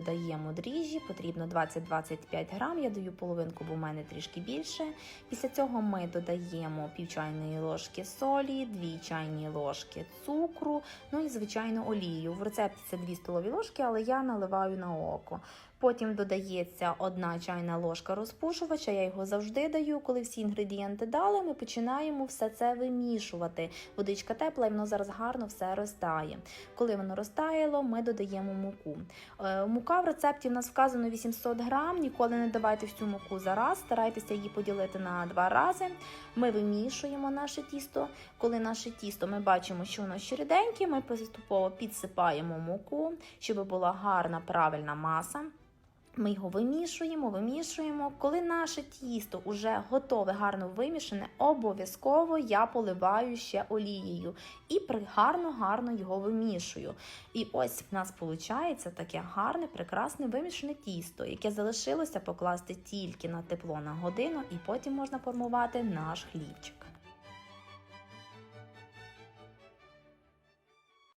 Додаємо дріжджі, потрібно 20-25 грам. Я даю половинку, бо в мене трішки більше. Після цього ми додаємо пів чайної ложки солі, 2 чайні ложки цукру, ну і звичайно олію. В рецепті це 2 столові ложки, але я наливаю на око. Потім додається одна чайна ложка розпушувача. Я його завжди даю. Коли всі інгредієнти дали, ми починаємо все це вимішувати. Водичка тепла, і воно зараз гарно все розтає. Коли воно розтаяло, ми додаємо муку. Е, Мука в рецепті в нас вказано 800 грам. Ніколи не давайте всю муку зараз. Старайтеся її поділити на два рази. Ми вимішуємо наше тісто. Коли наше тісто ми бачимо, що воно щеріденьке, ми поступово підсипаємо муку, щоб була гарна правильна маса. Ми його вимішуємо, вимішуємо. Коли наше тісто вже готове, гарно вимішане, обов'язково я поливаю ще олією і гарно-гарно його вимішую. І ось в нас виходить таке гарне, прекрасне вимішане тісто, яке залишилося покласти тільки на тепло на годину, і потім можна формувати наш хлібчик.